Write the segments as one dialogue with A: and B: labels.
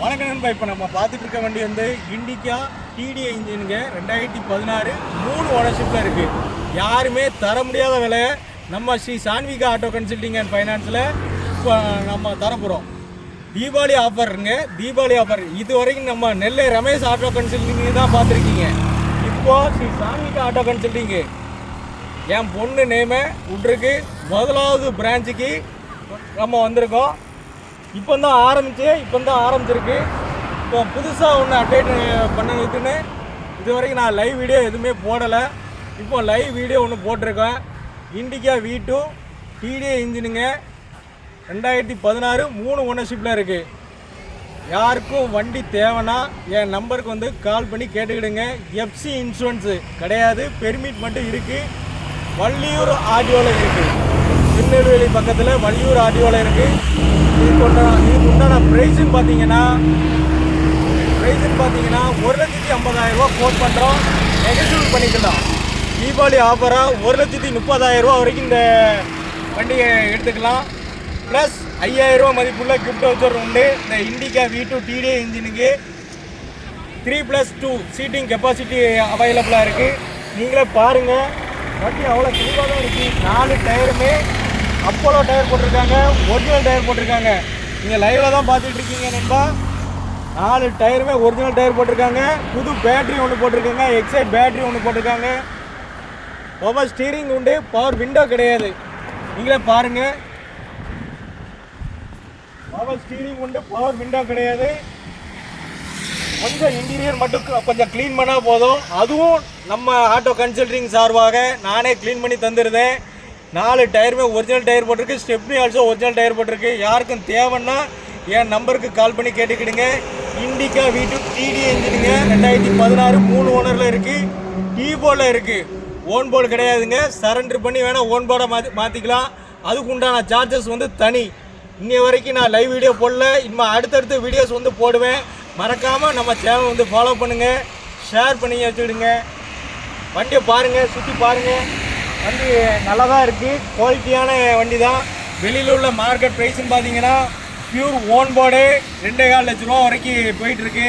A: வணக்கம் நண்பா இப்போ நம்ம பார்த்துட்டு இருக்க வண்டி வந்து இண்டிகா டிடிஐ இன்ஜினுங்க. ரெண்டாயிரத்தி பதினாறு மூணு ஓனர்ஷிப்பில் இருக்குது யாருமே தர முடியாத விலையை நம்ம Shri Sanvika auto consulting and ஃபைனான்ஸில் இப்போ நம்ம தரப்போகிறோம் தீபாவளி ஆஃபருங்க தீபாவளி ஆஃபர் இது வரைக்கும் நம்ம நெல்லை ரமேஷ் ஆட்டோ கன்சல்டிங் தான் பார்த்துருக்கீங்க. இப்போது ஸ்ரீ சான்விகா ஆட்டோ கன்சல்டிங்கு என் பொண்ணு நேமை விட்ருக்கு முதலாவது பிரான்ச்சுக்கு நம்ம வந்திருக்கோம். இப்போ தான் ஆரம்பிச்சு இப்போ தான் ஆரம்பிச்சிருக்கு. இப்போ புதுசாக ஒன்று அப்டேட் பண்ணதுக்குன்னு இது வரைக்கும் நான் லைவ் வீடியோ எதுவுமே போடலை. இப்போ லைவ் வீடியோ ஒன்று போட்டிருக்கேன். இண்டிகா வி டூ டிடிஏ இன்ஜினுங்க ரெண்டாயிரத்தி பதினாறு மூணு ஓனர்ஷிப்பில் இருக்குது யாருக்கும் வண்டி தேவைன்னா என் நம்பருக்கு வந்து கால் பண்ணி கேட்டுக்கிடுங்க. எஃப்சி இன்சூரன்ஸு கிடையாது. பெர்மிட் மட்டும் இருக்குது வள்ளியூர் ஆடியோவில் இருக்குது திருநெல்வேலி பக்கத்தில் வள்ளியூர் ஆடியோவில் இருக்குது இதுக்கு உண்டான இதுக்கு உண்டான ப்ரைஸுன்னு பார்த்தீங்கன்னா ப்ரைஸுன்னு பார்த்தீங்கன்னா ஒரு லட்சத்தி ஐம்பதாயிரம் ரூபா பண்ணுறோம் நெகட்டிவ் பண்ணிக்கலாம் தீபாவளி ஆஃபராக ஒரு லட்சத்தி முப்பதாயிரம் ரூபா வரைக்கும் இந்த வண்டியை எடுத்துக்கலாம். ப்ளஸ் ஐயாயிரம் ரூபா மதிப்புள்ள கிஃப்ட் வச்சர் உண்டு. இந்த இண்டிகா வி டூ டிடிஏ இன்ஜினுக்கு three plus two seating capacity அவைலபிளாக இருக்குது நீங்களே பாருங்கள் வண்டி அவ்வளோ தெளிவாக தான் இருக்குது நாலு டயருமே அப்போலோ டயர் போட்டிருக்காங்க ஒரிஜினல் டயர் போட்டிருக்காங்க. நீங்கள் லைவில் தான் பார்த்துட்டு இருக்கீங்க நண்பா. நாலு டயருமே ஒரிஜினல் டயர் போட்டிருக்காங்க. புது பேட்டரி ஒன்று போட்டிருக்காங்க எக்ஸைட் பேட்டரி ஒன்று போட்டிருக்காங்க. பவர் ஸ்டீரிங் உண்டு பவர் விண்டோ கிடையாது. நீங்களே பாருங்கள் பவர் ஸ்டீரிங் உண்டு பவர் விண்டோ கிடையாது. கொஞ்சம் இன்டீரியர் மட்டும் கொஞ்சம் க்ளீன் பண்ணால் போதும். அதுவும் நம்ம ஆட்டோ கன்சல்டிங் சார்பாக நானே க்ளீன் பண்ணி தந்துருந்தேன் நாலு டயருமே ஒரிஜினல் டயர் போட்டிருக்கு. ஸ்டெப்னி ஆல்சோ ஒரிஜினல் டயர் போட்டிருக்கு. யாருக்கும் தேவைன்னா என் நம்பருக்கு கால் பண்ணி கேட்டுக்கிடுங்க. இண்டிகா வீட்டு டிடி இன்ஜினுங்க ரெண்டாயிரத்தி பதினாறு மூணு ஓனரில் இருக்குது டீ போர்டில் இருக்குது ஓன் போர்டு கிடையாதுங்க. சரண்டர் பண்ணி வேணால் ஓன் போர்டை மாற்றி மாற்றிக்கலாம் அதுக்கு உண்டான சார்ஜஸ் வந்து தனி. இன்னை வரைக்கும் நான் லைவ் வீடியோ போடல. இனிமேல் அடுத்தடுத்த வீடியோஸ் வந்து போடுவேன். மறக்காமல் நம்ம சேனல் வந்து ஃபாலோ பண்ணுங்கள் ஷேர் பண்ணி வச்சுடுங்க வண்டியை பாருங்கள் சுற்றி பாருங்கள் வண்டி நல்லா தான் இருக்குது குவாலிட்டியான வண்டி தான் வெளியில் உள்ள மார்க்கெட் ப்ரைஸ்னு பார்த்தீங்கன்னா பியூர் ஓன் போர்டு ரெண்டே கால் லட்ச ரூபா வரைக்கும் போயிட்டுருக்கு.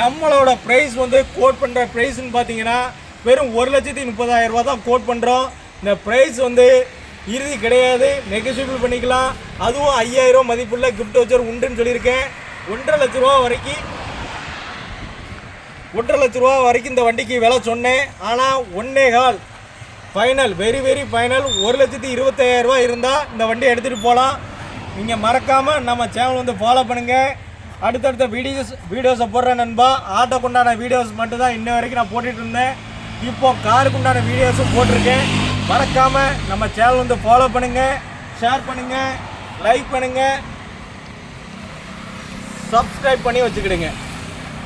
A: நம்மளோட ப்ரைஸ் வந்து கோட் பண்ணுற ப்ரைஸ்னு பார்த்தீங்கன்னா வெறும் ஒரு லட்சத்தி முப்பதாயிரம் ரூபா தான் கோட் பண்ணுறோம் இந்த ப்ரைஸ் வந்து இறுதி கிடையாது. நெகோசியபிள் பண்ணிக்கலாம். அதுவும் ஐயாயிரம் மதிப்புள்ள கிஃப்ட் வச்சர் உண்டுன்னு சொல்லியிருக்கேன். ஒன்றரை லட்ச ரூபா வரைக்கும் ஒன்றரை லட்ச ரூபா வரைக்கும் இந்த வண்டிக்கு விலை சொன்னேன். ஆனால் ஒன்னே கால் ஃபைனல் வெரி வெரி ஃபைனல் ஒரு லட்சத்தி இருபத்தாயிரம் இருந்தால் இந்த வண்டியை எடுத்துகிட்டு போகலாம் நீங்கள் மறக்காமல் நம்ம சேனல் வந்து ஃபாலோ பண்ணுங்கள் அடுத்தடுத்த வீடியோஸ் வீடியோஸை போடுறேன் நண்பா. ஆட்டோக்கு உண்டான வீடியோஸ் மட்டும்தான் இன்ன வரைக்கும் நான் போட்டுகிட்டு இருந்தேன். இப்போ காருக்கு உண்டான வீடியோஸும் போட்டிருக்கேன். மறக்காமல் நம்ம சேனல் வந்து ஃபாலோ பண்ணுங்கள் ஷேர் பண்ணுங்கள் லைக் பண்ணுங்கள் சப்ஸ்கிரைப் பண்ணி வச்சுக்கிடுங்க.